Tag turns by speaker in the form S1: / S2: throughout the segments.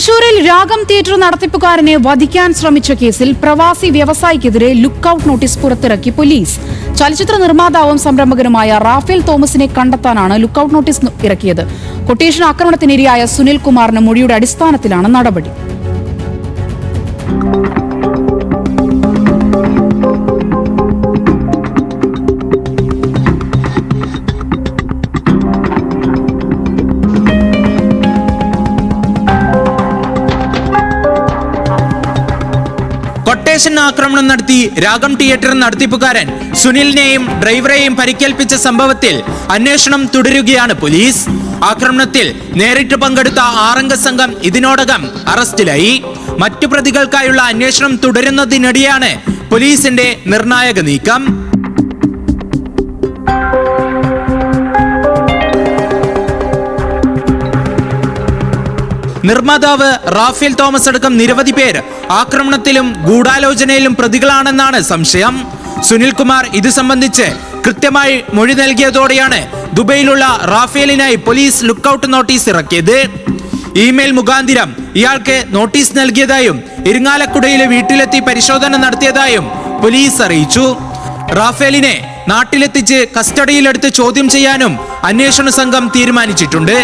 S1: തൃശൂരിൽ രാഗം തിയേറ്റർ നടത്തിപ്പുകാരനെ വധിക്കാൻ ശ്രമിച്ച കേസിൽ പ്രവാസി വ്യവസായിക്കെതിരെ ലുക്കൌട്ട് നോട്ടീസ് പുറത്തിറക്കി പോലീസ്. ചലച്ചിത്ര നിർമ്മാതാവും സംരംഭകനുമായ റാഫേൽ തോമസിനെ കണ്ടെത്താനാണ് ലുക്കൌട്ട് നോട്ടീസ് ഇറക്കിയത്. കൊട്ടേഷൻ ആക്രമണത്തിനിരയായ സുനിൽ കുമാറിന് മൊഴിയുടെ അടിസ്ഥാനത്തിലാണ് നടപടി.
S2: കൊട്ടേഷൻ ആക്രമണം നടത്തി രാഗം തിയേറ്റർ നടത്തിപ്പുകാരൻ സുനിലിനെയും ഡ്രൈവറെയും പരിക്കേൽപ്പിച്ച സംഭവത്തിൽ അന്വേഷണം തുടരുകയാണ് പോലീസ്. ആക്രമണത്തിൽ നേരിട്ട് പങ്കെടുത്ത ആറംഗ സംഘം ഇതിനോടകം അറസ്റ്റിലായി. മറ്റു പ്രതികൾക്കായുള്ള അന്വേഷണം തുടരുന്നതിനിടെയാണ് പോലീസിന്റെ നിർണായക നീക്കം. നിർമ്മാതാവ് റാഫേൽ തോമസ് അടക്കം നിരവധി പേർ ആക്രമണത്തിലും ഗൂഢാലോചനയിലും പ്രതികളാണെന്നാണ് സംശയം. സുനിൽകുമാർ ഇത് സംബന്ധിച്ച് കൃത്യമായി മൊഴി നൽകിയതോടെയാണ് ദുബൈയിലുള്ള റാഫേലിനായി പോലീസ് ലുക്കൌട്ട് നോട്ടീസ് ഇറക്കിയത്. ഇമെയിൽ മുഖാന്തിരം ഇയാൾക്ക് നോട്ടീസ് നൽകിയതായും ഇരിങ്ങാലക്കുടയിലെ വീട്ടിലെത്തി പരിശോധന നടത്തിയതായും പോലീസ് അറിയിച്ചു. റാഫേലിനെ നാട്ടിലെത്തിച്ച് കസ്റ്റഡിയിലെടുത്ത് ചോദ്യം ചെയ്യാനും അന്വേഷണ സംഘം തീരുമാനിച്ചിട്ടുണ്ട്.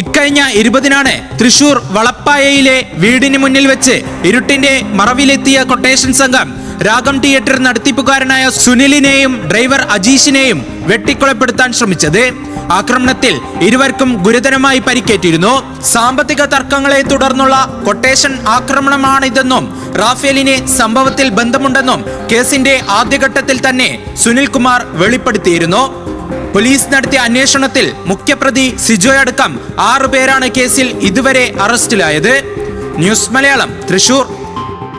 S2: ഇക്കഴിഞ്ഞ ഇരുപതിനാണ് തൃശൂർ വളപ്പായയിലെ വീടിന് മുന്നിൽ വെച്ച് ഇരുട്ടിന്റെ മറവിലെത്തിയ കൊട്ടേഷൻ സംഘം രാഗം തിയേറ്റർ നടത്തിപ്പുകാരനായ സുനിലിനെയും ഡ്രൈവർ അജീഷിനെയും വെട്ടിക്കൊലപ്പെടുത്താൻ ശ്രമിച്ചത്. ആക്രമണത്തിൽ ഇരുവർക്കും ഗുരുതരമായി പരിക്കേറ്റിരുന്നു. സാമ്പത്തിക തർക്കങ്ങളെ തുടർന്നുള്ള കൊട്ടേഷൻ ആക്രമണമാണിതെന്നും റാഫേലിന് സംഭവത്തിൽ ബന്ധമുണ്ടെന്നും കേസിന്റെ ആദ്യഘട്ടത്തിൽ തന്നെ സുനിൽകുമാർ വെളിപ്പെടുത്തിയിരുന്നു. പോലീസ് നടത്തിയ അന്വേഷണത്തിൽ മുഖ്യപ്രതി സിജോയടക്കം ആറു പേരാണ് കേസിൽ ഇതുവരെ അറസ്റ്റിലായത്. ന്യൂസ് മലയാളം തൃശൂർ.